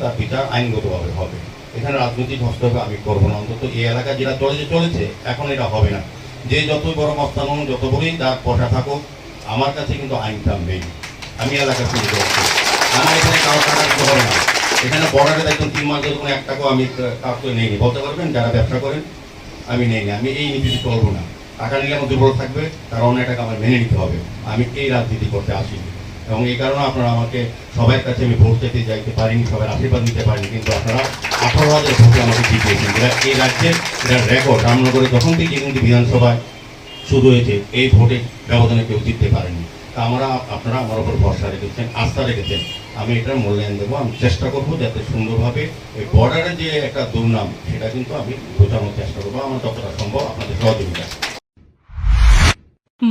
তার বিচার আইনগতভাবে হবে। এখানে রাজনৈতিক হস্তক্ষেপ আমি করব না। অন্তত এই এলাকা যেটা চলেছে চলেছে, এখন এটা হবে না। যে যতই বড় মস্তান হোক, যত বড়ই তার পয়সা থাকুক, আমার কাছে কিন্তু আইনটা নেই। আমি এলাকা শুরু করছি আমার এখানে কারও টাকা হবে না। এখানে বর্ডারে দেখুন, তিন মাস কোনো এক টাকাও আমি কার তো নেইনি। বলতে পারবেন, যারা ব্যবসা করেন, আমি নেইনি। আমি এই নীতিতে চলবো না। টাকা নিলে আমার দুর্বল থাকবে, তার অন্যায় টাকা আমার মেনে নিতে হবে। আমি এই রাজনীতি করতে আসিনি। এবং এই কারণে আপনারা আমাকে সবার কাছে আমি ভোট চাইতে যাইতে পারিনি, সবার আশীর্বাদ নিতে পারিনি, কিন্তু আপনারা আঠারো হাজার ভোটে আমাকে জিতিয়েছেন। যেটা এই রাজ্যের এটা রেকর্ড রামনগরে যখন থেকে কিন্তু বিধানসভায় শুরু হয়েছে, এই ভোটে ব্যবধানে কেউ জিততে পারেনি। তা আমরা, আপনারা আমার উপর ভরসা রেখেছেন, আস্থা রেখেছেন। আমি এটার মূল্যায়ন দেবো, আমি চেষ্টা করব যাতে সুন্দরভাবে এই বর্ডারে যে একটা দুর্নাম, সেটা কিন্তু আমি বোঝানোর চেষ্টা করব। আমার যতটা সম্ভব আপনাদের সহযোগিতা।